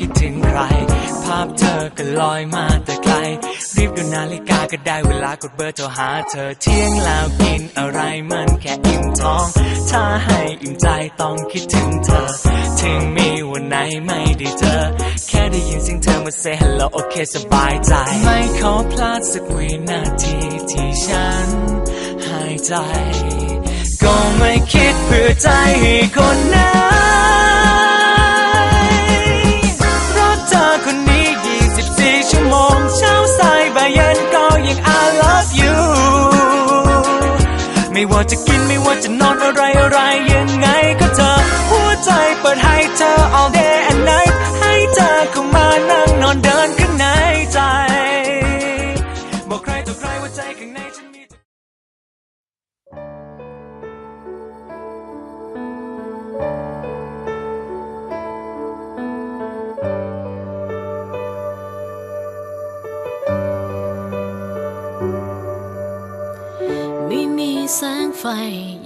คิดถึงใคร ภาพเธอก็ลอยมาแต่ไกล รีบดูนาฬิกาก็ได้เวลากดเบอร์โทรหาเธอเที่ยงแล้วกินอะไรมันแค่อิ่มท้อง ถ้าให้อิ่มใจต้องคิดถึงเธอ ถึงมีวันไหนไม่ได้เจอ แค่ได้ยินเสียงเธอมา say hello โอเคสบายใจ ไม่ขอพลาดสักวินาทีที่ฉันหายใจ ก็ไม่คิดเพื่อใจคนไหน จะกินไม่ว่าจะนอนอะไรอะไรยังไงก็เธอ หัวใจเปิดให้เธอ all day แสงไฟ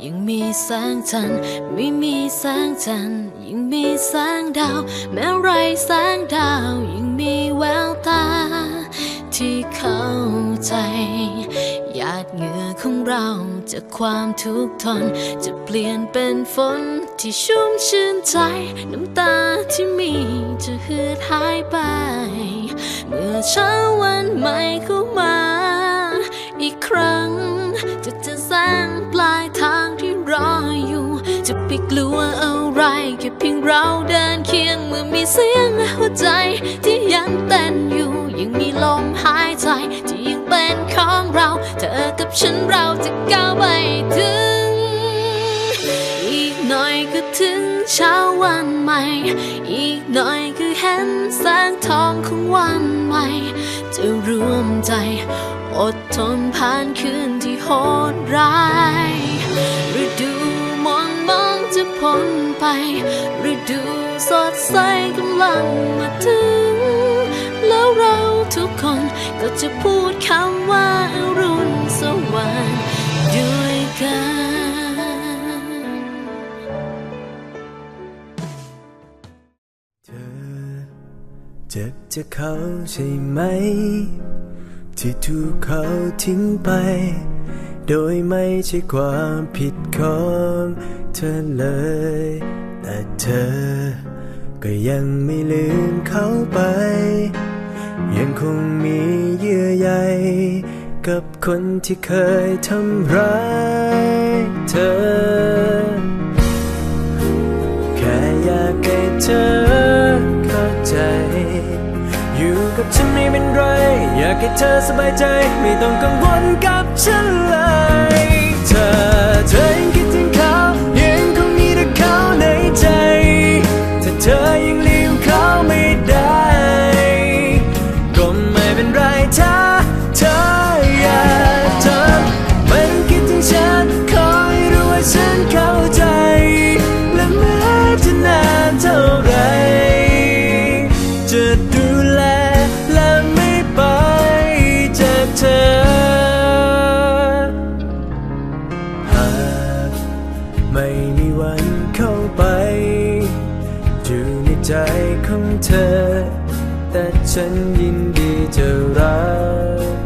ยังมีแสงจันทร์ไม่มีแสงจันทร์ยังมีแสงดาว แม้ไรแสงดาว ยังมีแววตา ที่เข้าใจ หยาดเหงื่อของเราจากความทุกข์ทน จะเปลี่ยนเป็นฝนที่ชุ่มชื่นใจ น้ำตาที่มีจะหืดหายไป เมื่อเช้าวันใหม่ ลัวอะไรแค่เพียงเราเดินเคียงเมื่อมีเสียงหัวใจ ที่ยังเต้นอยู่ยังมีลมหายใจ ที่ยังเป็นของเรา เธอกับฉันเราจะก้าวไปถึง อีกหน่อยก็ถึงเช้าวันใหม่ อีกหน่อยก็เห็นแสงทองของวันใหม่ จะรวมใจ อดทนผ่านคืนที่โหดร้ายฤดู นไปฤดูสดใสกำลังมาถึง แล้วเราทุกคนก็จะพูดคำว่าอรุณสวัสดิ์ด้วยกันเธอเจ็บจะเขาใช่ไหม ที่ถูกเขาทิ้งไป โดยไม่ใช่ความผิดของเธอเลย แต่เธอ ก็ยังไม่ลืมเขาไป ยังคงมีเยื่อใยกับคนที่เคยทำร้ายเธอ แค่อยากให้เธอเข้าใจ อยู่กับฉันไม่เป็นไร อยากให้เธอสบายใจ ไม่ต้องกังวลกับฉันเลย ไม่มีวันเข้าไป อยู่ในใจของเธอ แต่ฉันยินดีจะรัก